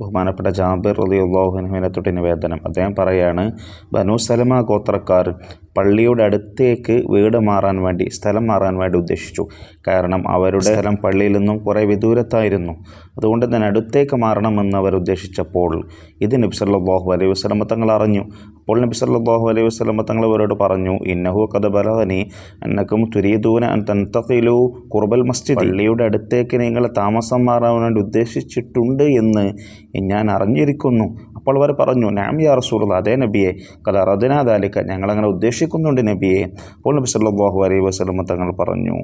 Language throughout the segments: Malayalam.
ബഹുമാനപ്പെട്ട ജാബിർ റലി അള്ളാഹുനുവിനെ തൊട്ട് നിവേദനം അദ്ദേഹം പറയാണ് ബനു സലമ ഗോത്രക്കാർ പള്ളിയുടെ അടുത്തേക്ക് വീട് മാറാൻ വേണ്ടി സ്ഥലം മാറാൻ വേണ്ടി ഉദ്ദേശിച്ചു. കാരണം അവരുടെ സ്ഥലം പള്ളിയിൽ നിന്നും കുറേ വിദൂരത്തായിരുന്നു. അതുകൊണ്ട് തന്നെ അടുത്തേക്ക് മാറണമെന്ന് അവർ ഉദ്ദേശിച്ചപ്പോൾ ഇത് നബ്സല്ലാഹു അലൈഹി വസല്ലമ തങ്ങൾ അറിഞ്ഞു. അപ്പോൾ നബ്സല്ലാഹു അലൈഹി വസല്ലമ തങ്ങൾ അവരോട് പറഞ്ഞു ഇന്നഹു കഥ ബലഹനി എന്നക്കും തുരീദൂന തൻതഖിലു ഖുർബൽ മസ്ജിദ്. പള്ളിയുടെ അടുത്തേക്ക് നിങ്ങൾ താമസം മാറാൻ വേണ്ടി ഉദ്ദേശിച്ചിട്ടുണ്ട് എന്ന് ഞാൻ അറിഞ്ഞിരിക്കുന്നു. അപ്പോൾ അവർ പറഞ്ഞു നാം യാ റസൂലുള്ള അതേ നബിയെ കല റദിനാദാലിക്ക ഞങ്ങളങ്ങനെ ഉദ്ദേശിക്കുന്നുണ്ട് നബിയെ. അപ്പോൾ നബി സല്ലാഹു അലൈ വസ്ലമ തങ്ങൾ പറഞ്ഞു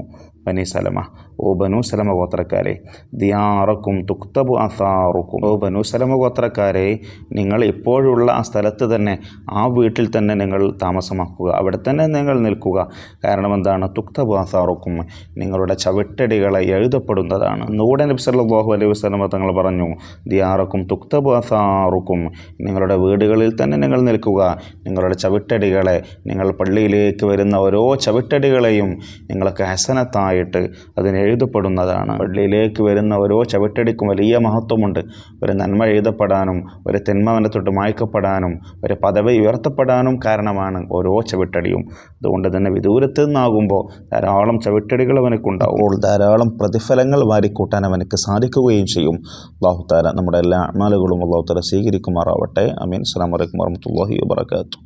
ബനി സലമ ഓ ബനു സലമ ഗോത്രക്കാരെ ദിയാറക്കും തുക്തബു അസാറുക്കും. ഓ ബനു സലമ ഗോത്രക്കാരെ നിങ്ങൾ ഇപ്പോഴുള്ള ആ സ്ഥലത്ത് തന്നെ ആ വീട്ടിൽ തന്നെ നിങ്ങൾ താമസമാക്കുക. അവിടെ തന്നെ നിങ്ങൾ നിൽക്കുക. കാരണം എന്താണ്? തുക്തബു അസാറുക്കും നിങ്ങളുടെ ചവിട്ടടികളെ എഴുതപ്പെടുന്നതാണ്. നൂടെ നബി സല്ലാഹു അലൈഹി വസ്ലമ തങ്ങൾ പറഞ്ഞു ദിയാറക്കും തുക്തബു അസാറുക്കും. നിങ്ങളുടെ വീടുകളിൽ തന്നെ നിങ്ങൾ നിൽക്കുക. നിങ്ങളുടെ ചവിട്ടടികളെ നിങ്ങൾ പള്ളിയിലേക്ക് വരുന്ന ഓരോ ചവിട്ടടികളെയും നിങ്ങൾക്ക് ഹസനത്തായിട്ട് അതിന് എഴുതപ്പെടുന്നതാണ്. പള്ളിയിലേക്ക് വരുന്ന ഓരോ ചവിട്ടടിക്കും വലിയ മഹത്വമുണ്ട്. ഒരു നന്മ എഴുതപ്പെടാനും ഒരു തിന്മവനെ തൊട്ട് മായ്ക്കപ്പെടാനും ഒരു പദവി ഉയർത്തപ്പെടാനും കാരണമാണ് ഓരോ ചവിട്ടടിയും. അതുകൊണ്ട് തന്നെ വിദൂരത്തു നിന്നാകുമ്പോൾ ധാരാളം ചവിട്ടടികൾ അവനക്കുണ്ടാവും. ധാരാളം പ്രതിഫലങ്ങൾ വാരിക്കൂട്ടാൻ അവനക്ക് സാധിക്കുകയും ചെയ്യും. ബാഹുത്താര നമ്മുടെ എല്ലാ അമാലുകളും അള്ളാഹു തല സ്വീകരിക്കുമാറാവട്ടെ. അമീൻ. അസ്സാം വലൈക്കും വർഹമത്തല്ലാഹി വാബർക്കാത്തു